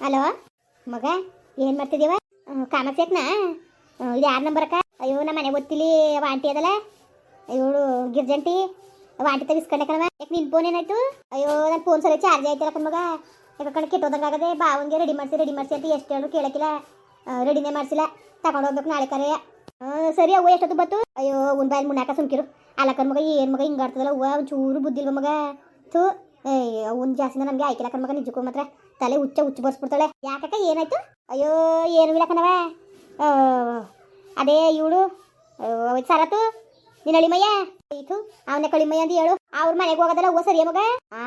Hello? ಮಗ ಏನು ಮಾಡ್ತಿದ್ದೀವ ಕಾಮಕ್ಸೇಕ್ನಾ ಇದು ಯಾರು ನಂಬರ್ ಅಕ್ಕ? ಅಯ್ಯೋ ನಮ್ಮ ಮನೆ ಗೊತ್ತಿಲಿ ಆಂಟಿ ಅದಲ್ಲ. ಇವಳು ಗಿರ್ಜಂಟಿ. ಆಂಟಿ ತೆಗಿಸ್ಕೊಂಡೆ ಕಣವ ಯಾಕೆ ನಿನ್ನ ಫೋನ್ ಏನಾಯ್ತು? ಅಯ್ಯೋ ನನ್ನ ಫೋನ್ ಸರಿ ಚಾರ್ಜ್ ಆಯ್ತಲ್ಲ ಕಣ್ ಮಗ. ಯಾಕಂದ್ರೆ ಕೆಟ್ಟೋದಂಗೆ ಆಗದೆ ಬಾವನ್ಗೆ ರೆಡಿ ಮಾಡಿಸಿ ರೆಡಿ ಮಾಡಿಸಿ ಅಂತ ಎಷ್ಟು ಹೇಳು ಕೇಳಕ್ಕಿಲ್ಲ ರೆಡಿನೇ ಮಾಡಿಸಿಲ್ಲ. ತಗೊಂಡು ಹೋಗ್ಬೇಕು ನಾಳೆ ಕರೆ. ಆ, ಸರಿ ಅವ್ವ ಎಷ್ಟೊತ್ತು ಬತ್ತು ಅಯ್ಯೋ ಒಂದು ಬಾಯಲ್ಲಿ ಮುನ್ನಾಕ ಸುಮ್ಕಿರು. ಅಲ್ಲ ಕಣ್ ಮಗ ಏನು ಮಗ ಹಿಂಗೆ ಆಡ್ತದಲ್ಲ ಅವ್ವ ಒಂಚೂರು ಬುದ್ಧಿಲ್ವ ಮಗ. ಥೂ ಅವ್ನು ಜಾಸ್ತಿನ ನಮಗೆ ಆಯ್ಕಿಲ್ಲ ಕಣ್ ಮಗ ನಿಜಕ್ಕೂ ಮಾತ್ರ. ತಲೆ ಹುಚ್ಚ ಹುಚ್ಚು ಬರ್ಸ್ಬಿಡ್ತಾಳೆ. ಯಾಕಕ್ಕ ಏನಾಯ್ತು? ಅಯ್ಯೋ, ಏನು ಇಲ್ಲ ಕಣವ ಅದೇ ಇವಳು. ಸರತು ನಿನ್ನ ಅಳಿಮಯ್ಯ? ಆಯ್ತು ಅವನ ಕಳಿಮಯ್ಯ ಅಂತ ಹೇಳು. ಅವ್ರ ಮನೆಗೆ ಹೋಗೋದಲ್ಲ ಹೂವ ಸರಿಯ ಮಗ? ಆ?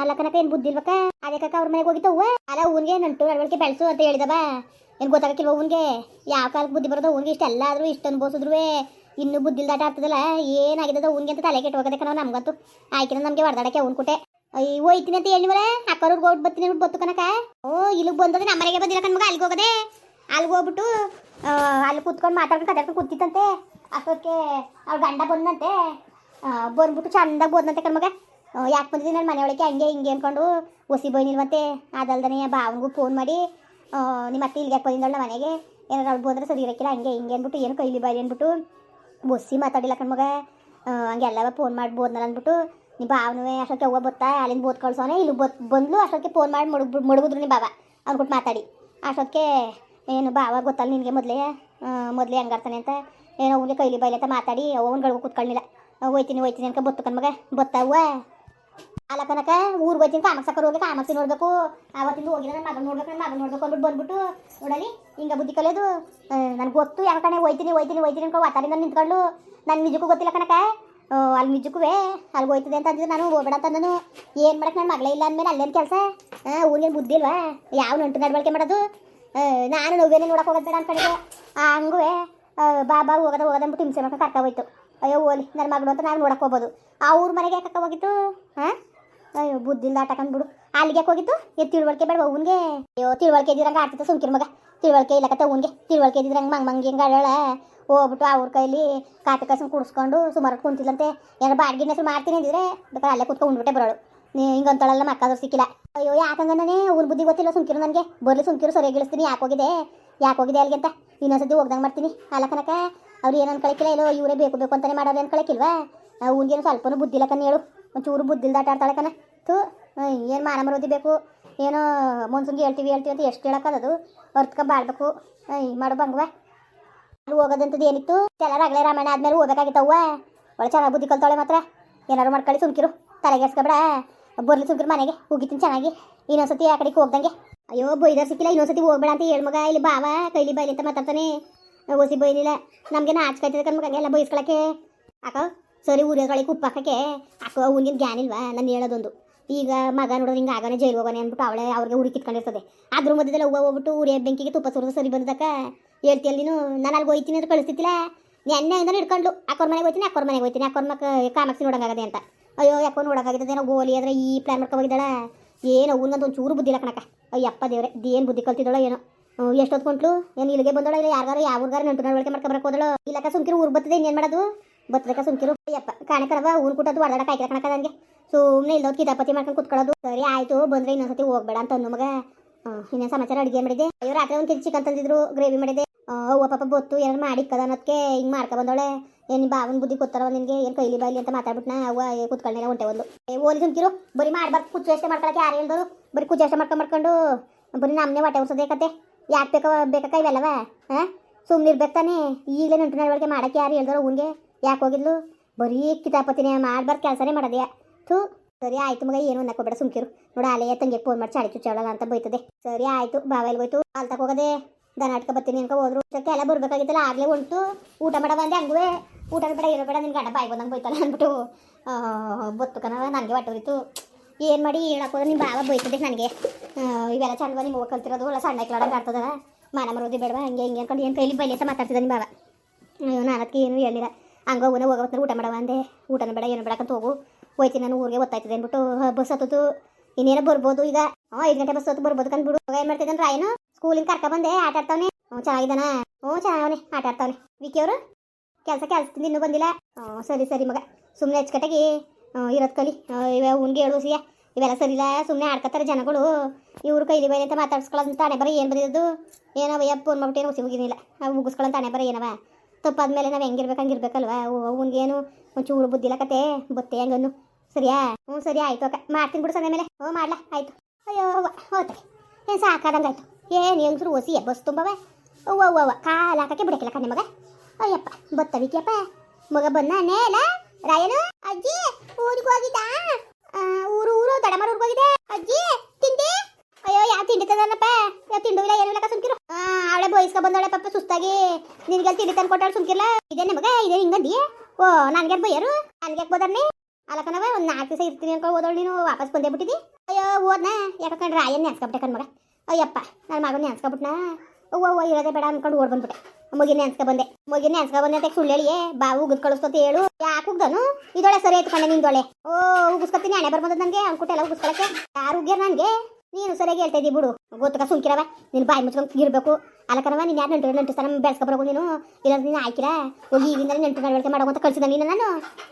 ಅಲ್ಲ ಕನಕ ಏನು ಬುದ್ಧಿ ಇಲ್ವಕ್ಕ? ಅದೇ ಕಕ್ಕ, ಅವ್ರ ಮನೆಗೆ ಹೋಗಿತ್ತು ಹೂವ? ಅಲ್ಲ, ಊನ್ಗೆ ನಂಟು ನಡವಳಿಕೆ ಬೆಳೆಸು ಅಂತ ಹೇಳಿದವ. ಏನು ಗೊತ್ತಾಗಕ್ಕಿಲ್ವ ಊನ್ಗೆ? ಯಾವ ಕಾಲಕ್ಕೆ ಬುದ್ಧಿ ಬರೋದು ಊನ್ಗೆ? ಇಷ್ಟೆಲ್ಲ ಆದರೂ ಇಷ್ಟು ಅನ್ಬೋಸಿದ್ರು ಇನ್ನೂ ಬುದ್ಧಿಲ್ದಾಟ ಆಗ್ತದಲ್ಲ? ಏನಾಗಿದ್ದದ ಊನ್ಗೆ ಅಂತ ತಲೆ ಕೆಟ್ಟು ಹೋಗದೆ ನಾವು ನಮ್ಗಂತೂ. ಆಯ್ಕೆ ನಮಗೆ ಹೊಡೆದಾಡಕ್ಕೆ ಅವ್ನು ಕುಟೆ. ಹೋಯ್ತೀನಿ ಅಂತ ಹೇಳಿವಲ್ಲ ಅಕ್ಕವ್ರಿಗೆ ಹೋಗಿ ಬರ್ತೀನಿ ಬಿಟ್ಟು ಬತ್ತು ಕನಕ. ಓ ಇಲ್ಲಿಗೆ ಬಂದದೆ ನಮ್ಮ ಮನೆಗೆ ಬಂದಿಲ್ಲ ಕಣ್ಮಗ ಅಲ್ಲಿಗೆ ಹೋಗದೆ. ಅಲ್ಲಿಗೆ ಹೋಗ್ಬಿಟ್ಟು ಅಲ್ಲಿ ಕೂತ್ಕೊಂಡು ಮಾತಾಡ್ಕೊಂಡು ಕದಾಡ್ಕೊಂಡು ಕೂತಿತ್ತಂತೆ ಅಷ್ಟಕ್ಕೆ ಅವ್ರ ಗಂಡ ಬಂದಂತೆ. ಬಂದ್ಬಿಟ್ಟು ಚಂದಾಗಿ ಬಂದಂತೆ ಕಣ್ಮಗ. ಯಾಕೆ ಬಂದಿದ್ದೀನಿ ನನ್ನ ಮನೆಯೊಳಗೆ ಹಂಗೆ ಹಿಂಗೆ ಅನ್ಕೊಂಡು ಒಸಿ ಬೈನಿಲ್ವಂತೆ ಅದಲ್ದನೆ ಬಾವನಿಗೂ ಫೋನ್ ಮಾಡಿ ನಿಮ್ಮ ಅತ್ತೆ ಇಲ್ಲಿಗೆ ಬಂದಿದ್ದಾಳೆ ಮನೆಗೆ? ಏನಾರು ಅವ್ಳು ಬಂದ್ರೆ ಸರಿ ಇರಕ್ಕಿಲ್ಲ ಹಂಗೆ ಹಿಂಗೆ ಅಂದ್ಬಿಟ್ಟು ಏನು ಕೈಲಿ ಬಾರಿ ಅಂದ್ಬಿಟ್ಟು ಒಸಿ ಮಾತಾಡಿಲ್ಲ ಕಣ್ಮಗ. ಆ, ಹಂಗೆ ಎಲ್ಲವ ಫೋನ್ ಮಾಡಿ ಬೋದ್ನಲ್ಲ ಅಂದ್ಬಿಟ್ಟು ನಿಮ್ಮ ಬಾವನು ಅಷ್ಟೊಕ್ಕೆ ಅವ್ವ ಬತ್ತಾ ಅಲ್ಲಿಂದ ಬೋದ್ ಕಳ್ಸೋನೆ ಇಲ್ಲಿ ಬತ್ ಬಂದ್ಲು ಅಷ್ಟೊಕ್ಕೆ ಫೋನ್ ಮಾಡಿ ಮಡಗ್ ಮಡಗಿದ್ರು ನಿಮ್ಮ ಬಾವ ಅಂದ್ಬಿಟ್ಟು ಮಾತಾಡಿ. ಅಷ್ಟೊತ್ತಿಗೆ ಏನು ಬಾವ ಗೊತ್ತಲ್ಲ ನಿನಗೆ ಮೊದಲೇ ಮೊದಲೇ ಹೆಂಗಾಡ್ತಾನೆ ಅಂತ ಏನೋ ಅವ್ನಿಗೆ ಕೈಲಿ ಬೈಲಿ ಅಂತ ಮಾತಾಡಿ ಅವನ್ಗಳಿಗೂ ಕೂತ್ಕೊಳ್ಳಿಲ್ಲ ಹೋಯ್ತೀನಿ ಹೋಯ್ತೀನಿ ಅನ್ಕ ಬತ್ತು ಕಣ್ಮಗ ಬತ್ತಾವ ಅಲ್ಲ ಕನಕ ಊರಿಗೆ ಹೋಯ್ತೀನಿ ಕಾಮಕ್ಸಕ್ಕರ್ ಹೋಗಿ ಕಾಮಕ್ಸಿ ನೋಡ್ಬೇಕು. ಆವತ್ತಿಂದ ಹೋಗಿಲ್ಲ ನನ್ನ ಮಗನ ನೋಡ್ಬೇಕು ನನ್ನ ಮಗನ ನೋಡ್ಬೇಕು ಅಂದ್ಬಿಟ್ಟು ಬಂದ್ಬಿಟ್ಟು ನೋಡಲಿ ಹಿಂಗ ಬುದ್ಧಿ ಕಲಿಯೋದು ನನಗೆ ಗೊತ್ತು ಯಾಕಂದ್ರೆ ಹೋಯ್ತೀನಿ ಹೋಯ್ತೀನಿ ಹೋಯ್ತೀನಿ ಅನ್ಕೊ ವಾತಾರಿಂದ ನಿಂತ್ಕೊಂಡು ನನ್ನ ನಿಜಕ್ಕೂ ಗೊತ್ತಿಲ್ಲ ಕಣಕ. ಆ, ಅಲ್ಲಿ ನಿಜಕ್ಕೂ ಅಲ್ಲಿ ಹೋಯ್ತದೆ ಅಂತ ಅಂದಿದ್ದು ನಾನು, ಹೋಗ್ಬೇಡ ಅಂತ ನಾನು ಏನು ಮಾಡಕ್ಕೆ ನನ್ನ ಮಗಳೇ ಇಲ್ಲ ಅಂದಮೇಲೆ ಅಲ್ಲೇನು ಕೆಲಸ? ಊರಿಗೆ ಬುದ್ಧಿ ಇಲ್ವಾ? ಯಾವ ನಂಟು ನಡವಳಿಕೆ ಮಾಡೋದು? ನಾನು ನೋವೇನೆ ನೋಡಕ್ಕೆ ಹೋಗೋದು ಬೇಡ ಅನ್ಕೊಂಡಿದ್ದೆ. ಹಂಗೂ ಬಾ ಬಾ, ಹೋಗೋದ ಹೋಗೋದ ಅಂದ್ಬಿಟ್ಟು ಹಿಂಸೆ ಮಾಡ್ಕೊಂಡು ಕರ್ಕ ಹೋಯ್ತು. ಅಯ್ಯೋ, ಓಲಿ ನನ್ನ ಮಗಳು ಅಂತ ನಾನು ನೋಡಕ್ಕೆ ಹೋಗ್ಬೋದು. ಊರ ಮನೆಗೆ ಯಾಕೆ ಹೋಗಿತ್ತು? ಹಾಂ ಅಯ್ಯೋ ಬುದ್ಧಿಲ್ಲ ಆಟಕ್ಕಂದ್ಬಿಡು ಅಲ್ಲಿಗೆ ಹೋಗಿತ್ತು? ಏ, ತಿಳುವಳಿಕೆ ಬೇಡ ಅವನಿಗೆ ಅಯ್ಯೋ, ತಿಳುವಳಿಕೆ ಇದ್ದಿರಂಗೆ ಆಡ್ತಿತ್ತು ಸುಮ್ಕಿರ್ ಮಗ. ತಿಳುವಳಿಕೆ ಇಲ್ಲಕತ್ತ ಉನ್ಗೆ ತಿಳುವಳಿಕೆ ಇದ್ದಿದ್ರೆ ಹಂಗೆ ಮಂಗ್ ಮಂಗಿ ಹಿಂಗೆ ಆಡೋಳ ಹೋಗ್ಬಿಟ್ಟು ಅವ್ರ ಕೈಲಿ ಕಾಪಿ ಕಸನ್ ಕುಡಿಸ್ಕೊಂಡು ಸುಮಾರು ಕುಂತಿಲ್ಲಂತೆ ಏನಾರು ಬಾಡಿಗೆ ಹೆಸರು ಮಾಡ್ತೀನಿ ಅಂದಿದ್ರೆ ಬೇಕಾದ್ರೆ ಅಲ್ಲೇ ಕುತ್ಕೊಂಡು ಉಂಡ್ಬಿಟ್ಟೆ ಬರೋಳು. ನೀ ಹಿಂಗಂತಳಲ್ಲ ಮಕ್ಕಾದ್ರು ಸಿಕ್ಕಿಲ್ಲ. ಅಯ್ಯೋ ಯಾಕಂಗನೇ ಅವ್ರ ಬುದ್ಧಿ ಗೊತ್ತಿಲ್ಲ ಸುಮ್ಕಿರು ನನಗೆ. ಬರ್ಲಿ ಸುಮ್ಕಿರು ಸರಿಯಾಗಿ ಇಳಿಸ್ತೀನಿ ಯಾಕೆ ಹೋಗಿದೆ ಯಾಕೆ ಹೋಗಿದೆ ಅಲ್ಲಿಗೆ ಅಂತ. ಇನ್ನೊಂದ್ಸತಿ ಹೋಗ್ದಂಗೆ ಮಾಡ್ತೀನಿ. ಅಲ್ಲ ಕನಕ, ಅವ್ರು ಏನು ಅನ್ಕೊಳಕಿಲ್ಲ, ಇಲ್ಲೋ, ಇವರೇ ಬೇಕು ಬೇಕು ಅಂತಾನೆ ಮಾಡೋದು ಅನ್ಕೊಳಕಿಲ್ವಾ? ಅವ್ನಿಗೇನು ಸ್ವಲ್ಪನೂ ಬುದ್ಧಿ ಇಲ್ಲ ಕಣ್ಣು ಹೇಳು. ಒಂಚೂರು ಬುದ್ಧಿಲ್ದಾಟ ಆಡ್ತಾಳೆ ಕಣ. ಥೂ, ಏನು ಮಾನ ಮರೋದಿ ಬೇಕು? ಏನೋ ಮುನ್ಸುಂಗಿ ಹೇಳ್ತೀವಿ ಹೇಳ್ತೀವಿ ಅಂತ ಎಷ್ಟು ಹೇಳಕ್ಕದದು ಹೊರ್ತ್ಕ ಬಾಳ್ಬೇಕು. ಮಾಡು ಬಂಗವ. ಅಲ್ಲಿ ಹೋಗೋದಂಥದ್ದು ಏನಿತ್ತು? ಎಲ್ಲ ರಗಳೆ ರಾಮಾಯಣ ಆದ್ಮೇಲೆ ಹೋಗ್ಬೇಕಾಗಿತ್ತವ್ವ. ಒಳ್ಳೆ ಚೆನ್ನಾಗಿ ಬುದ್ಧಿ ಕಲ್ತಾಳೆ ಮಾತ್ರ. ಏನಾರು ಮಾಡ್ಕೊಳ್ಳಿ ಸುಮ್ಕಿರು. ತಲೆಗೆಡ್ಸ್ಕೊಬೇಡ ಬರ್ಲಿ ಸುಮ್ಕಿರು ಮನೆಗೆ. ಹೋಗಿತ್ತೀನಿ ಚೆನ್ನಾಗಿ. ಇನ್ನೊಂದ್ಸತಿ ಆ ಕಡೆಗೆ ಹೋಗ್ದಂಗೆ. ಅಯ್ಯೋ ಬೈದರ್ ಸಿಕ್ಕಿಲ್ಲ, ಇನ್ನೊಂದ್ಸತಿ ಹೋಗ್ಬೇಡ ಅಂತ ಹೇಳ್ ಮಗ. ಇಲ್ಲಿ ಬಾವ, ಕೈಲಿ ಬೈಲಿ ಅಂತ ಮಾತಾಡ್ತಾನೆ. ಓಸಿ ಬೈಲಿಲ್ಲ. ನಮಗೆ ನಾಚ್ಕೈತದೆ ಕಣ್ಮಗ ಎಲ್ಲ ಬೈಸ್ಕೊಳಕ್ಕೆ. ಅಕ್ಕ, ಸರಿ ಊರಿಗಳಿಗೆ ಉಪ್ಪು ಹಾಕಕ್ಕೆ ಅಕ್ಕ ಅವ್ನಿಗೆ ಜ್ಞಾನ ಇಲ್ವಾ? ನಾನು ಹೇಳೋದೊಂದು. ಈಗ ಮಗ ನೋಡಿದ್ರೆ ಹಿಂಗೆ ಆಗನೇ ಜೈಲು ಹೋಗೋನೆ ಅಂದ್ಬಿಟ್ಟು ಅವಳೆ ಅವ್ರಿಗೆ ಉರಿ ಕಿತ್ಕೊಂಡಿರ್ತದೆ ಅದ್ರ ಮಧ್ಯದಲ್ಲಿ ಹೂವು ಹೋಗ್ಬಿಟ್ಟು ಉರಿಯ ಬೆಂಕಿಗೆ ತುಪ್ಪ ಸುರಿದು ಸರಿ ಬಂದಕ್ಕ ಹೇಳ್ತಿಯಲ್ಲ ನೀನು ಅಲ್ಲಿ ಹೋಯ್ತೀನಿ ಅಂತ ಕಳಿಸ್ತಿತ್ತಿಲ್ಲ ನೆನ್ನೆಯಿಂದ ಹಿಡ್ಕೊಂಡು ಅಕ್ಕವ್ರ ಮನೆಗೆ ಹೋಯ್ತೀನಿ ಅಕ್ಕವ್ರ ಮನೆಗೆ ಹೋಯ್ತೀನಿ. ಅಕ್ಕವ್ರ ಮಕ್ಕ ಕಾಮಾಕ್ಷಿ ನೋಡಂಗಾಗದೆ ಅಂತ. ಅಯ್ಯೋ ಯಾಕೋ ನೋಡೋಕ್ಕಾಗಿದ್ದದೆ ಏನೋ ಗೋಲಿ ಆದ್ರೆ ಈ ಪ್ಲ್ಯಾನ್ ಮಾಡ್ಕೊ ಹೋಗಿದ್ದಾಳ. ಏನೋ ಒಂದು ಚೂರು ಬುದ್ಧಿ ಇಲ್ಲ ಕಣಕ್ಕ. ಅಯ್ಯಪ್ಪ ದೇವ್ರೆ ಏನು ಬುದ್ಧಿ ಕಲ್ತಿದ್ದಾಳೋ ಏನೋ. ಎಷ್ಟೊತ್ತು ಕೊಂಟ್ಲು ಏನು ಇಲ್ಲಿಗೆ ಬಂದೋಳ ಇಲ್ಲ ಯಾರಿಗಾರ, ಯಾವ ಊರ್ಗಾರ ನಂಟು ನಡವಳಿಕೆ ಮಾಡ್ಕೊಬರಕ್ಕೆ ಹೋದಳು? ಇಲ್ಲಕ್ಕ, ಸುಮ್ಕಿರು ಊರು ಬರ್ತದೆ ಇನ್ನೇನು ಮಾಡೋದು? ಬರ್ತದಕ್ಕ ಸುಮ್ಕಿರು. ಅಯ್ಯಪ್ಪ ಕಾಣಕರವ ಊರು ಕುಟ್ಟದ್ದು ಹೊಡೆದಾಡ ಕಾಯ್ಕಿರ ಕಣಕ ನನಗೆ ಸುಮ್ಮನೆ ಇಲ್ಲೋದ್ ಕಿತಾಪತಿ ಮಾಡ್ಕೊಂಡು ಕುತ್ಕೊಳ್ಳೋದು. ಸರಿ, ಆಯ್ತು, ಬಂದ್ರೆ ಇನ್ನೊಂದ್ಸತಿ ಹೋಗ್ಬೇಡ ಅಂತ ನಮಗ ಮಗ ಸಮಾಚಾರ ಅಡಿಗೆ ಮಾಡಿದೆ ಅಯ್ಯೋ, ರಾತ್ರಿ ಒಂದು ಕೆಜಿ ಚಿಕನ್ ತಂದಿದ್ರು ಗ್ರೇವಿ ಮಾಡಿದೆ ಅವ್ವ ಪಾಪ ಬೊತ್ತು ಏನಾರು ಮಾಡಿ ಅನ್ನೋದಕ್ಕೆ ಹಿಂಗ್ ಮಾಡ್ಕೊ ಬಂದೊಳೆ ಏನ್ ಬಾವನ ಬುದ್ಧಿ ಕೊತ್ತಾರವ ನಿನಗೆ? ಏನ್ ಕೈಲಿ ಬೈಲಿ ಅಂತ ಮಾತಾಡ್ಬಿಟ್ನ? ಅವ್ವ ಕುತ್ಕೊಳ್ಳಿಲ್ಲ ಹೊಂಟೆ ಒಂದು ಓಲಿ ಸುಮ್ಕಿರು ಬರಿ ಮಾಡ್ಬಾರ್ದು ಕುಚ್ಚು ಅಷ್ಟೇ ಮಾಡ್ಕೊಳಕ್ಕೆ ಯಾರು ಹೇಳ್ದವರು ಬರೀ ಕುಚ್ಚು ಅಷ್ಟೇ ಮಾಡ್ಕೊಂಡು ಮಾಡ್ಕೊಂಡು, ಬರೀ ನಮ್ಮನೆ ಹೊಟ್ಟೆ ಉರ್ಸೋದೇ ಕತೆ. ಯಾಕೆ ಬೇಕ ಬೇಕಾಕ ಇವೆಲ್ಲವ ಹಾಂ ಸುಮ್ಮನೆ ಇರ್ಬೇಕು ತಾನೇ. ಈಗಲೇ ನಂಟು ನಡವಳಿಕೆ ಮಾಡಕ್ಕೆ ಯಾರು ಹೇಳ್ದವರು ಅವ್ನಿಗೆ ಯಾಕೆ ಹೋಗಿದ್ಲು? ಬರೀ ಕಿತಾಪತಿನೇ ಮಾಡ್ಬಾರ್ದು ಕೆಲಸನೇ ಮಾಡೋದೇ. ಥೂ ಸರಿ ಆಯ್ತು ಮಗ ಏನು ಅನ್ನಕೋಬೇಡ ಸುಮ್ಕಿರು. ನೋಡ ಅಲೆಯ ತಂಗಿ ಫೋನ್ ಮಾಡಿ ಚಾಡಿ ಚುಚ್ಚಾಳಲ್ಲ ಅಂತ ಬೈತದೆ. ಸರಿ ಆಯ್ತು ಬಾವೆಲ್ ಹೋಯ್ತು. ಅಲ್ಲಿ ತಕ ಹೋಗದೆ ದನಾಟಕ ಬರ್ತೀನಿ ಅನ್ಕೊ ಹೋದ್ರು. ಎಲ್ಲ ಬರ್ಬೇಕಾಗಿತ್ತಲ್ಲ ಆಗ್ಲೇ ಉಂಟು. ಊಟ ಮಾಡ ಬಂದೆ ಹಂಗುವೆ. ಊಟ ಬೇಡ ಇರೋ ಬೇಡ ನಿನ್ ಗಂಡ ಬಾಯಿ ಬಂದಂಗೆ ಬೈತಲ್ಲ ಅಂದ್ಬಿಟ್ಟು ಆ, ಬೊತ್ತು ಕಣ ನನಗೆ ಹೊಟ್ಟೋರಿತ್ತು ಏನು ಮಾಡಿ ಹೇಳಕ್ಕೋದ್ರೆ ನಿಮ್ಮ ಬಾವ ಬೈತದೆ ನನಗೆ. ಇವೆಲ್ಲ ಚಂದ ನಿಮ್ಮ ಹೋಗಿ ಕಲ್ತಿರೋದು ಒಳ್ಳೆ ಸಣ್ಣ ಕೆಳಗೆ ಆಡ್ತದಲ್ಲ ಮಾನ ಮರೋದಿ ಬೇಡವಾ ಹಂಗೆ ಹಿಂಗೆ ಅನ್ಕೊಂಡು ಏನು ಕೈಲಿ ಬೈಲಿ ಅಂತ ಮಾತಾಡ್ತಿದ್ದ ನಿಮ್ಮ ಬಾವ ನಾನು ಅದಕ್ಕೆ ಏನು ಹೇಳಿಲ್ಲ. ಹಂಗ ಹೋಗುನ ಹೋಗೋತ್ನ ಊಟ ಮಾಡವ ಅಂದೆ ಊಟನ ಬೇಡ ಏನು ಬೇಡಕ್ಕಂತ ಹೋಗು. ಹೋಯ್ತೀನಿ ನಾನು ಊರಿಗೆ ಗೊತ್ತಾಯ್ತದೆ ಅಂದ್ಬಿಟ್ಟು ಬಸ್ ಹತ್ತದು, ಇನ್ನೇನೋ ಬರ್ಬೋದು ಈಗ. ಐದು ಗಂಟೆ ಬಸ್ ಹತ್ತು ಬರ್ಬೋದು ಕಂದ್ಬಿಡು. ಬಿಡು ಏನು ಮಾಡ್ತಿದ್ದಾನೆ ರಾಯನು? ಸ್ಕೂಲಿಂದ ಕರ್ಕ ಬಂದೆ, ಆಟ ಆಡ್ತಾವನೆ. ಹ್ಞೂ ಚೆನ್ನಾಗಿದ್ದಾನ. ಹ್ಞೂ ಚೆನ್ನಾಗವನೆ, ಆಟ ಆಡ್ತಾವನೆ. ವಿಕಿ ಅವರು? ಕೆಲಸ ಕೆಲಸದಿಂದ ಇನ್ನೂ ಬಂದಿಲ್ಲ. ಹ್ಞೂ ಸರಿ ಸರಿ ಮಗ. ಸುಮ್ಮನೆ ಅಚ್ಚುಕಟ್ಟಾಗಿ ಇರೋದು ಕಲಿ. ಇವ ಉನ್ಗೆ ಹೇಳು, ಸಿಯ. ಇವೆಲ್ಲ ಸರಿಲ್ಲ ಸುಮ್ಮನೆ ಆಡ್ಕೊತಾರೆ ಜನಗಳು. ಇವ್ರು ಕೈಲಿ ಬೈಲಿ ಅಂತ ಮಾತಾಡ್ಸ್ಕೊಳ್ಳೋದು ತಾಣೆ ಬರೀ ಏನು ಬಂದಿದ್ದು ಏನವ ಯಪ್ಪ ಫೋನ್ ಮಾಡ್ಬಿಟ್ಟು ಏನು ಮುಗಿದಿಲ್ಲ. ಮುಗಿಸ್ಕೊಳ್ಳೋ ತಾಣೆ ಬರೀ ಏನವ? ತಪ್ಪಾದ್ಮೇಲೆ ನಾವು ಹೆಂಗಿರ್ಬೇಕು, ಹಂಗಿರ್ಬೇಕಲ್ವಾ? ಅವ್ನಿಗೇನು ಒಂಚೂರು ಬುದ್ಧಿಲ್ಲ ಕತೆ ಬತ್ತೆ ಹೆಂಗನ್ನು ಸರಿಯಾ? ಹ್ಞೂ ಸರಿ, ಆಯ್ತು ಅಕ್ಕ. ಮಾಡ್ತೀನಿ ಬಿಡು ಸಂದ ಮೇಲೆ. ಹ್ಞೂ, ಮಾಡ್ಲಾ. ಆಯ್ತು. ಅಯ್ಯೋ ಹೋತೆ ಏನು ಸಾಕಾದಂಗೆ ಆಯ್ತು? ಏನು ಹೆಂಗ್ಸ್ರು ಒಸಿ ಬಸ್ ತುಂಬವೆ? ಅವ್ವ ಅವ್ವ ಕಾಲು ಹಾಕಕ್ಕೆ ಬಿಡಕ್ಕಿಲ್ಲ ಕಣ್ಣೆ ಮಗ. ಅಯ್ಯಪ್ಪ ಬತ್ತವಿಕ್ಯಪ್ಪ ಮಗ ಬಂದ ನೇಲ. ರಾಯನು, ಅಜ್ಜಿ, ಊರಿಗೆ ಹೋಗಿದ್ದ? ಊರು ಊರು, ದಡಮರ ಊರಿಗೆ ಹೋಗಿದೆ ಅಜ್ಜಿ, ತಿಂಡಿ? ಅಯ್ಯೋ, ಯಾವ ತಿಂಡಿ ತಂದನಪ್ಪ? ಯಾವ ತಿಂಡು ಇಲ್ಲ, ಏನು ಇಲ್ಲ ಸುಮ್ಕಿರು. ಅವಳೆ ಬೋಯಿಸ್ಕೊ ಬಂದವಳೆ ಸುಸ್ತಾಗಿ. ನಿನಗೆ ತಿಂಡಿ ತಂದು ಕೊಟ್ಟಾಳು ಸುಮ್ಕಿರ್ಲ? ಇದೇನೆ ಮಗ ಇದೇ ಹಿಂಗಂದಿ? ಓ ನನ್ಗೆ ಬೈಯರು? ನನ್ಗೆ ಬೋದರ್ನಿ? ಅಲ್ಲಕನವ ಒಂದು ನಾಲ್ಕು ದಿವಸ ಇರ್ತೀನಿ ಅನ್ಕೊಂಡು ಓದೋಳು ನೀನು, ವಾಪಸ್ ಬಂದೇ ಬಿಟ್ಟಿದ್ದಿ ಅಯ್ಯೋ ಓದ್ನ ಯಾಕಂದ್ರೆ ರಾಯನ್ ನೆನ್ಸ್ಕೊಬಿಟ್ಟೆ ಕಣ್ಮಗ ಅಯ್ಯಪ್ಪ ನನ್ನ ಮಗನ ನೆನ್ಸ್ಕೊಬಿಟ್ನಾ? ಅವ್ವ ಓ ಇರೋದೇ ಬೇಡ ಅನ್ಕೊಂಡು ಓಡ್ ಬಂದ್ಬಿಟ್ಟೆ. ಮುಗಿನ ನೆನ್ಸ್ಕೊ ಬಂದೆ. ಮುಗಿನ ನೆನ್ಸ್ಕೊ ಬಂದೆ ಅಂತ ಸುಳ್ಳೆಳಿಯೇ ಬಾ ಉಗಿದ್ ಕಳಿಸ್ತೋತಿ ಹೇಳು. ಯಾಕೆ ಉಗ್ದನು? ಇದೊಳೆ ಸರಿ ಆಯ್ತು ನಿಂದೊಳೆ. ಓ, ಉಗಿಸ್ಕೊತೀನಿ, ಹಣೆ ಬರ್ಬೋದು ನನಗೆ ಅಂದ್ಕೊಟ್ಟೆಲ್ಲ ಉಗಿಸ್ಕೊಳಕ್ಕೆ. ಯಾರು ಉಗ್ಯಾರ ನನಗೆ? ನೀನು ಸರಿಯಾಗಿ ಹೇಳ್ತಾ ಇದ್ದೀವಿ ಬಿಡು. ಗೊತ್ತಕ ಸುಮ್ಕಿರವ? ನೀನು ಬಾಯಿ ಮುಚ್ಕೊಂಡು ಇರಬೇಕು. ಅಲ್ಲಕರವ ನೀನು ಯಾರು ನೆಂಟು ನೆಂಟು ಸರ್ ಬೆಳೆಸ್ಕೊಬರಬೇಕು ನೀನು? ಇಲ್ಲ ನೀನು ಹಾಕಿರ? ಹೋಗಿ ಈಗಿಂದ ನೆಂಟು ನಡವಳಿಕೆ ಮಾಡೋ ಅಂತ ಕಳ್ಸಿದ ನೀನು ನಾನು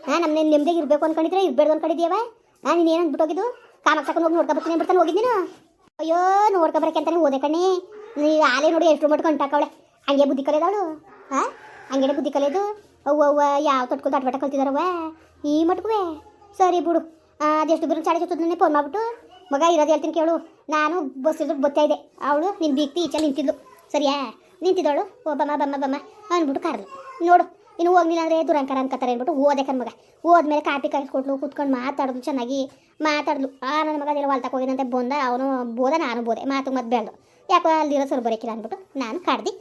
ಹಾಂ ನಮ್ಮ ನೆಮ್ಮದಿಗೆ ಇರಬೇಕು ಅನ್ಕೊಂಡಿದ್ರೆ ಇರ್ಬೇಡ್ದು ಅನ್ಕೊಂಡಿದ್ದೀಯವ? ಹಾಂ, ನೀನು ಏನು ಅಂದ್ಬಿಟ್ಟು ಹೋಗಿದ್ದು ಕಾಮಕ್ ತಕೊಂಡು ಹೋಗಿ ನೋಡ್ಕೊಬರ್ತೀನಿ ಬಿಡ್ತಾನೆ ಹೋಗಿದ್ದು ನೀನು? ಅಯ್ಯೋ ನೋಡ್ಕೊಬರಕ್ಕೆ ಅಂತಾನೆ ಓದೆ ಕಣ್ಣಿ ನೀ ಆಲೆ ನೋಡಿ ಎಷ್ಟು ಮಟ್ಕೊಂಡು ಕಂಟಾಕವಳೆ ಹಂಗೆ ಬುದ್ಧಿ ಕಲಿಯೋದವಳು ಹಾಂ ಹಂಗೆ ಬುದ್ಧಿ ಕಲಿಯೋದು ಅವ್ವ ಅವ್ವ, ಯಾವ ತೊಟ್ಕೊಳ್ದು ಅಟ್ಬಟ ಕಲ್ತಿದಾರವ್ವ? ಈ ಮಟ್ಕುವೆ. ಸರಿ ಬಿಡು. ಅದೆಷ್ಟು ಬಿರು ಚಾಡಿ ಸುತ್ತನೇ ಫೋನ್ ಮಾಡ್ಬಿಟ್ಟು ಮಗ ಇರೋದು ಹೇಳ್ತೀನಿ ಕೇಳು. ನಾನು ಬಸ್ ಇದ್ದೆ ಅವಳು ನಿನ್ನ ಬೀಗ್ತಿ ಈಚೆ ನಿಂತಿದ್ಲು. ಸರಿಯಾ? ನಿಂತಿದ್ದವಳು ಓ, ಬಮ್ಮ ಬಮ್ಮ ಬಮ್ಮ ಅಂದ್ಬಿಟ್ಟು ಕಾರ್ಲು ನೋಡು, ಇನ್ನು ಹೋಗ್ಲಿಲ್ಲ ಅಂದರೆ ದುರಂಕಾರ ಅನ್ಕತ್ತಾರೆ ಅಂದ್ಬಿಟ್ಟು ಓದೆ ಕನ್ ಮಗ. ಹೋದ್ಮೇಲೆ ಕಾಪಿ ಕೊಟ್ಲು ಕೂತ್ಕೊಂಡು ಮಾತಾಡಿದ್ಲು, ಚೆನ್ನಾಗಿ ಮಾತಾಡ್ಲು ಆ, ನನ್ನ ಮಗ ಅದೆಲ್ಲ ಹೊಲ್ತಕ್ಕೆ ಹೋಗಿದಂತೆ ಬಂದ, ಅವನು ಬೋದ, ನಾನು ಬೋದೆ. ಮಾತು ಮತ್ತೆ ಬೆಳೆದು ಯಾಕೋ ಅಲ್ಲಿರೋ ಸರ್ ಬರೋಕಿಲ್ಲ ಅಂದ್ಬಿಟ್ಟು ನಾನು ಕಾಡ್ದು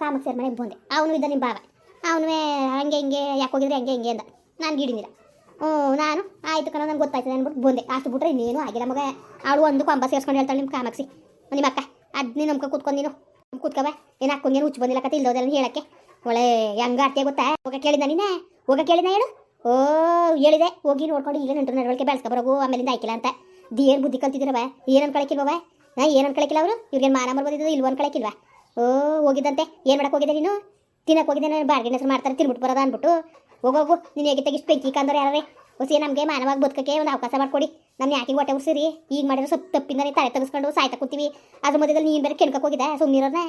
ಕಾಮಕ್ಕೆ ಮನೆಗೆ ಬಂದೆ. ಅವನು ಇದ್ದ ನಿಮ್ಮ ಬಾವ ಅವನು ಹಂಗೆ ಹಿಂಗೆ, ಯಾಕೆ ಹೋಗಿದ್ರೆ ಹಂಗೆ ಹಿಂಗೆ ಅಂದ ನಾನು ಗಿಡಿನಿಲ್ಲ ಹ್ಞೂ ನಾನು. ಆಯ್ತು ಕಣ, ನಂಗೆ ಗೊತ್ತಾಯ್ತದೆ ಅಂದ್ಬಿಟ್ಟು ಬಂದೆ. ಅಷ್ಟು ಬಿಟ್ರೆ ಇನ್ನೇನು ಆಗಿಲ್ಲ ಮಗ. ಅವಳು ಒಂದು ಕೊಂಬ ಸೇರ್ಸ್ಕೊಂಡು ಹೇಳ್ತಾಳೆ ನಿಮ್ಮ ಕಾಮಕ್ಸಿ ನಿಮ್ಮ ಅಕ್ಕ. ಅದು ನೀನು ನಮ್ಕ ಕೂತ್ಕೊಂಡು ನೀನು. ಕೂತ್ಕವ ಏನು ನೀನು ಹುಚ್ಚು ಬಂದಿಲ್ಲ ಕತೆ ಇಲ್ದೋದಲ್ಲ ಹೇಳಕ್ಕೆ. ಒಳ್ಳೆ ಹೆಂಗ ಅತ್ತೆ ಗೊತ್ತಾ? ಹೋಗ ಕೇಳಿದ ನೀನೆ? ಹೋಗ ಕೇಳಿದ ಹೇಳು? ಓ, ಹೇಳಿದೆ. ಹೋಗಿ ನೋಡ್ಕೊಂಡು ಈಗ ನೆಂಟು ನಡವಳಿಕೆ ಬೆಳೆಸ್ಕೊಬರೋಗು ಆಮೇಲಿಂದ ಆಯ್ಕಿಲ್ಲ ಅಂತ. ದೇರ್ ಬುದ್ಧಿ ಕಲ್ತಿದ್ದೀರವ ಏನು ಬಾ? ನಾ ಏನು ಅನ್ಕೊಳಕಿಲ್ಲ ಅವರು? ಇವ್ರಿಗೆ ಮಾನ ಬರ್ಬೋದಿದ್ದು ಇಲ್ವ ಅನ್ಕೊಳಕಿಲ್ವಾ? ಓ, ಹೋಗಿದ್ದಂತೆ. ಏನು ಮಾಡಕ್ಕೆ ಹೋಗಿದ್ದೆ ನೀನು? ತಿನ್ನಕ್ಕೆ ಹೋಗಿದ್ದೆ ನಾನು ಬಾರ್ಗಿನ ಹೆಸರು ಮಾಡ್ತಾರೆ, ತಿನ್ಬಿಟ್ಟು ಬರೋದ ಅಂದ್ಬಿಟ್ಟು. ಹೋಗೋಗು ನೀನು ಹೇಗೆ ತೆಗಿಸ್ ಬೆಂಕಿ ಕಂದ್ರೆ ಯಾರೇ ಹೊಸಿ ನಮಗೆ ಮಾನವಾಗಿ ಬದುಕಕ್ಕೆ ಒಂದು ಅವಕಾಶ ಮಾಡ್ಕೊಡಿ. ನನ್ನ ಯಾಕೆ ಹೊಟ್ಟೆ ಉಸಿರಿ ಈಗ ಮಾಡಿದ್ರೆ ಸ್ವಲ್ಪ ತಪ್ಪಿಂದನೇ ತಲೆ ತೆಗೆಸ್ಕೊಂಡು ಸಾಯ್ತಾ ಕೂತೀವಿ. ಅದ್ರ ಮಧ್ಯದಲ್ಲಿ ನೀನು ಬೇರೆ ಕೆಣ್ಕಕ್ಕೆ ಹೋಗಿದೆ ಸುಮ್ಮನಿರೋನ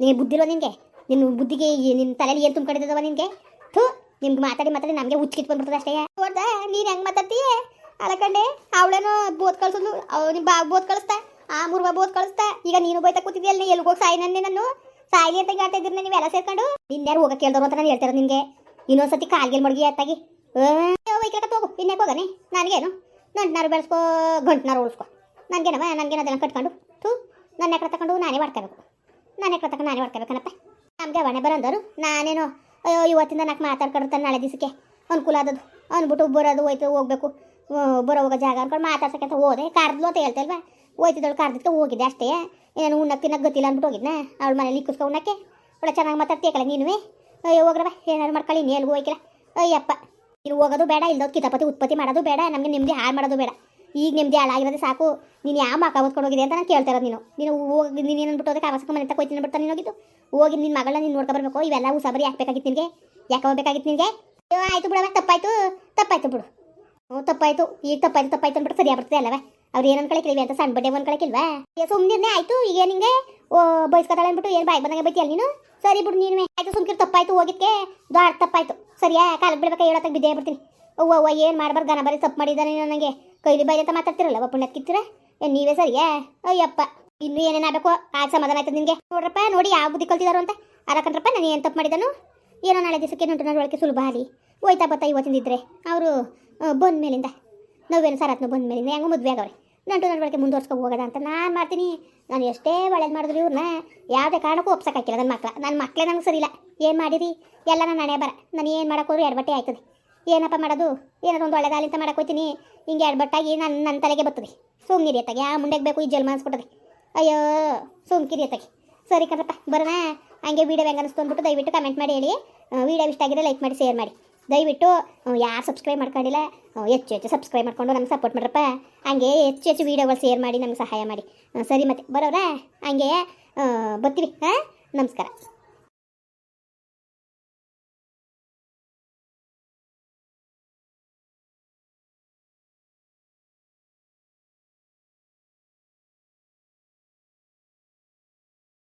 ನಿಮಗೆ ಬುದ್ಧಿರೋ ನಿನಗೆ? ನಿನ್ನ ಬುದ್ಧಿಗೆ ನಿನ್ನ ತಲೆಯಲ್ಲಿ ಏನು ತುಂಬಿಕೊಂಡಿದ್ದವ ನಿನಗೆ? ಥೂ, ನಿಮ್ಗೆ ಮಾತಾಡಿ ಮಾತಾಡಿ ನಮಗೆ ಹುಚ್ಚಿತ್ ಬಂದ್ಬಿಡ್ತದೆ ಅಷ್ಟೇ. ನೋಡ್ದೆ, ನೀನು ಹೆಂಗೆ ಮಾತಾಡ್ತೀಯ? ಅಲಕಂಡೆ ಅವಳೇನೋ ಬೋತ್ ಕಳ್ಸೋದು ನಿಮ್ಮ ಬಾ ಬೋತ್ ಕಳಿಸ್ತಾ, ಆ ಮೂರ್ವ ಬೋತ್ ಕಳಿಸ್ತಾ. ಈಗ ನೀನು ಬೈತಾ ಕೂತಿದ್ಯಲ್ಲ ಎಲ್ಲಿಗೆ ಹೋಗಿ ಸಾಯಿ ನನ್ನೇ ನಾನು? ಸಾಯಿ ಅಂತ ಹೇಳ್ತಾ ಇದ್ದೀರಿ ನೀವೆಲ್ಲ ಸೇರ್ಕೊಂಡು? ನಿನ್ಯಾರು ಹೋಗಕ್ಕೆ ಕೇಳ್ದವ್ರು ಅಂತ ನಾನು ಹೇಳ್ತಾರೆ ನಿನಗೆ. ಇನ್ನೊಂದ್ಸತಿ ಕಾಲ್ಗೆಲ್ ಮಡ್ಗಿ ವೈಕಕ್ಕ ಹೋಗು ಇನ್ನೇ ಹೋಗನೆ? ನನಗೇನು? ನಂಟ್ನಾರು ಬೆಳೆಸ್ಕೋ, ಗಂಟ್ನಾರು ಉಳಿಸ್ಕೋ. ನನಗೇನವ? ನನಗೇನು ಅದನ್ನ ಕಟ್ಕೊಂಡು? ಥೂ ನನ್ನ ಎಕರೆ ತಗೊಂಡು ನಾನೇ ಮಾಡ್ಕೋಬೇಕು. ನಾನು ಎಕರೆ ತಗೊಂಡು ನಾನೇ ಮಾಡ್ಕೋಬೇಕನಪ್ಪ. ನಮಗೆ ಒಣೆ ಬರಂದರು, ನಾನೇನು, ಅಯ್ಯೋ, ಇವತ್ತಿಂದ ನಾಲ್ಕು ಮಾತಾಡ್ಕೊಂಡಿರ್ತಾನೆ ನಾಳೆ ದಿವಸಕ್ಕೆ. ಅನುಕೂಲ ಆದದ್ದು. ಅಂದ್ಬಿಟ್ಟು ಬರೋದು ಹೋಯ್ತು, ಹೋಗ್ಬೇಕು. ಬರೋ ಹೋಗೋ ಜಾಗ ಅನ್ಕೊಂಡು ಮಾತಾಡ್ಸಕ್ಕಂತ ಹೋದೆ. ಕಾರ್ದ್ಲು ಅಂತ ಹೇಳ್ತಲ್ವ ಹೋಯ್ತಿದ್ದಳು ಕಾರ್ದಿತ್ತು, ಹೋಗಿದ್ದೆ ಅಷ್ಟೇ. ಏನು ಉಣ್ಣಕ್ಕೆ ತಿನ್ನಕ್ಕೆ ಗೊತ್ತಿಲ್ಲ ಅಂದ್ಬಿಟ್ಟು ಹೋಗಿದ್ನ. ಅವಳ ಮನೇಲಿ ಇಕ್ಕಿಸ್ಕೊ ಉಣ್ಣಕ್ಕೆ. ಒಳ್ಳೆ ಚೆನ್ನಾಗಿ ಮಾತಾಡ್ತೀಯಕಲ್ಲ ನೀನುವೇ? ಅಯ್ಯೋ ಹೋಗ್ರವ ಏನಾದ್ರು ಮಾಡ್ಕೊಳ್ಳಿ ನೀ ಎಲ್ಗೂ ಅಯ್ಯಪ್ಪ, ಇಲ್ಲಿ ಹೋಗೋದು ಬೇಡ, ಇಲ್ದೋದು ಕಿತಾಪತಿ ಉತ್ಪತ್ತಿ ಮಾಡೋದು ಬೇಡ, ನಮಗೆ ನಿಮ್ಮದೇ ಹಾಳು ಮಾಡೋದು ಬೇಡ. ಈಗ ನೆಮ್ಮದಿ ಹಾಳಾಗಿರೋದು ಸಾಕು. ನೀನು ಯಾವ ಮಕ್ಕ ಓದ್ಕೊಂಡು ಹೋಗಿದೆ ಅಂತ ನಾನು ಕೇಳ್ತಾ ಇರೋದು ನೀನು. ನೀನು ಹೋಗಿ, ನೀನು ಏನನ್ಬಿಟ್ಟು ಅದಕ್ಕೆ ಅವಸಕ ಮನೆ ತಕ್ಕ ಬಿಡ್ತಾ ನೀನು ಹೋಗಿದ್ದು? ಹೋಗಿ ನಿನ್ನ ಮಗಳನ್ನ ನೀನು ನೋಡ್ಕೊ ಬರ್ಬೇಕು. ಇವೆಲ್ಲ ಉಸಾಬರಿ ಹಾಕ್ಬೇಕಾಗಿತ್ತು ನಿನಗೆ? ಯಾಕೆ ಹೋಗ್ಬೇಕಾಗಿತ್ತು ನಿನಗೆ? ಆಯ್ತು ಬಿಡವ ತಪ್ಪಾಯ್ತು ತಪ್ಪಾಯ್ತು ಬಿಡು. ಹ್ಞೂ ತಪ್ಪಾಯಿತು, ಈಗ ತಪ್ಪಾಯ್ತು ತಪ್ಪಾಯ್ತು ಅಂದ್ಬಿಟ್ಟು ಸರಿಯಾಗಿ ಬರ್ತದೆ ಅಲ್ಲವ? ಅವ್ರು ಏನು ಅನ್ಕೊಳಕಿಲ್ವಿ ಅಂತ ಸಣ್ಣ ಬಡ್ಡೆ ಅನ್ಕೊಳಕಿಲ್ವಾ ಸುಮ್ಮನೆ ಆಯ್ತು, ಈಗ ನಿಂಗೆ ಅನ್ಬಿಟ್ಟು ಅಂದ್ಬಿಟ್ಟು ಏನು ಬಾಯಿ ಬಂದಂಗೆ ಬೈತಿಯಲ್ಲ ನೀನು? ಸರಿ ಬಿಡು ನೀನು ಆಯ್ತು, ಸುಮ್ಕಿರ್, ತಪ್ಪಾಯ್ತು, ಹೋಗಿದ್ಕೆ ದೊಡ್ಡ ತಪ್ಪಾಯ್ತು. ಸರಿಯಾ? ಕಾಲಕ್ಕೆ ಬಿಡ್ಬೇಕಾ ಹೇಳತ್ತಾಗ ಬಿದ್ದೇ ಬಿಡ್ತೀನಿ. ಅವ್ವ ಅವ್ವ, ಏನು ಮಾಡ್ಬಾರ್ದು ಗನ ಬರೀ ತಪ್ಪು ಮಾಡಿದ್ದಾನೆ ನನಗೆ ಕೈಲಿ ಬೈಲಿ ಅಂತ ಮಾತಾಡ್ತಿರಲ್ಲ ಪುಣ್ಯಕ್ಕೆ ಕಿತ್ತೀರ? ಏನು ನೀವೇ ಸರಿಯಾ? ಅಯ್ಯಪ್ಪ, ಇನ್ನು ಏನೇನು ಆಗಬೇಕು? ಆಗ ಸಮಾಧಾನ ಆಯ್ತದ ನಿಮಗೆ ನೋಡ್ರಪ್ಪ, ನೋಡಿ ಯಾವ ಬುದ್ಧಿ ಕಲ್ತಿದಾರು ಅಂತ. ಅರಕಂಡ್ರಪ್ಪ ನಾನು ಏನು ತಪ್ಪು ಮಾಡಿದನು? ಏನೋ ನಾಳೆ ದಿವಸಕ್ಕೆ ನಂಟು ನಡವಳಿಕೆ ಸುಲಭ ಆಗಲಿ ಹೋಯ್ತಾ ಬತ್ತಾ ಇವತ್ತಿಂದಿದ್ರೆ ಅವರು ಬಂದ ಮೇಲಿಂದ ನೋವೇನು ಸರತ್ನ ಬಂದ ಮೇಲಿಂದ ಹೆಂಗ ಮದುವೆ ಆಗವ್ರೆ. ನಂಟು ನಡವಳಿಕೆ ಮುಂದುವರ್ಸ್ಕೊ ಹೋಗೋದ ಅಂತ ನಾನು ಮಾಡ್ತೀನಿ. ನಾನು ಎಷ್ಟೇ ಒಳ್ಳೇದು ಮಾಡಿದ್ರು ಇವ್ರನ್ನ ಯಾವುದೇ ಕಾರಣಕ್ಕೂ ಒಪ್ಸಕ್ಕಾಕಿಲ್ಲ ನನ್ನ ಮಕ್ಳು. ನನ್ನ ಮಕ್ಕಳೇ ನನಗೆ ಸರಿಯಿಲ್ಲ. ಏನು ಮಾಡಿರಿ ಎಲ್ಲ ನಾನು ಹಣೆ ಬರ. ನಾನು ಏನು ಮಾಡೋಕ್ಕೋದ್ರು ಎಡಬಟ್ಟೆ ಆಯ್ತದೆ. ಏನಪ್ಪ ಮಾಡೋದು? ಏನಾದ್ರು ಒಂದು ಒಳ್ಳೆದಾಲಿ ಅಂತ ಮಾಡಕ್ಕೆ ಹೋಗ್ತೀನಿ ಹಿಂಗೆ ಎಡಬಟ್ಟಾಗಿ ನನ್ನ ನನ್ನ ತಲೆಗೆ ಬರ್ತದೆ. ಸುಮ್ಮನಿರಿ ಅತ್ತಾಗೆ. ಆ ಮುಂಡೆಗೆ ಬೇಕು, ಈ ಜಲ್ಮ ಅನ್ಸ್ಬಿಟ್ಟದೆ ಅಯ್ಯೋ ಸುಮ್ಕಿರಿ ಅತ್ತಾಗೆ. ಸರಿ ಕಣಪ್ಪ, ಬರೋಣ. ಹಂಗೆ ವೀಡಿಯೋ ಹೆಂಗೆ ಅನಿಸ್ತು ಅಂದ್ಬಿಟ್ಟು ದಯವಿಟ್ಟು ಕಮೆಂಟ್ ಮಾಡಿ ಹೇಳಿ. ವೀಡಿಯೋ ಇಷ್ಟ ಆಗಿದೆ ಲೈಕ್ ಮಾಡಿ ಶೇರ್ ಮಾಡಿ. ದಯವಿಟ್ಟು ಯಾರು ಸಬ್ಸ್ಕ್ರೈಬ್ ಮಾಡ್ಕೊಂಡಿಲ್ಲ ಹೆಚ್ಚು ಹೆಚ್ಚು ಸಬ್ಸ್ಕ್ರೈಬ್ ಮಾಡ್ಕೊಂಡು ನಮ್ಗೆ ಸಪೋರ್ಟ್ ಮಾಡ್ರಪ್ಪ. ಹಂಗೆ ಹೆಚ್ಚು ಹೆಚ್ಚು ವೀಡಿಯೋಗಳು ಶೇರ್ ಮಾಡಿ, ನಮ್ಗೆ ಸಹಾಯ ಮಾಡಿ. ಸರಿ ಮತ್ತೆ, ಬರೋರಾ? ಹಂಗೆ ಬರ್ತೀವಿ, ಹಾಂ? ನಮಸ್ಕಾರ.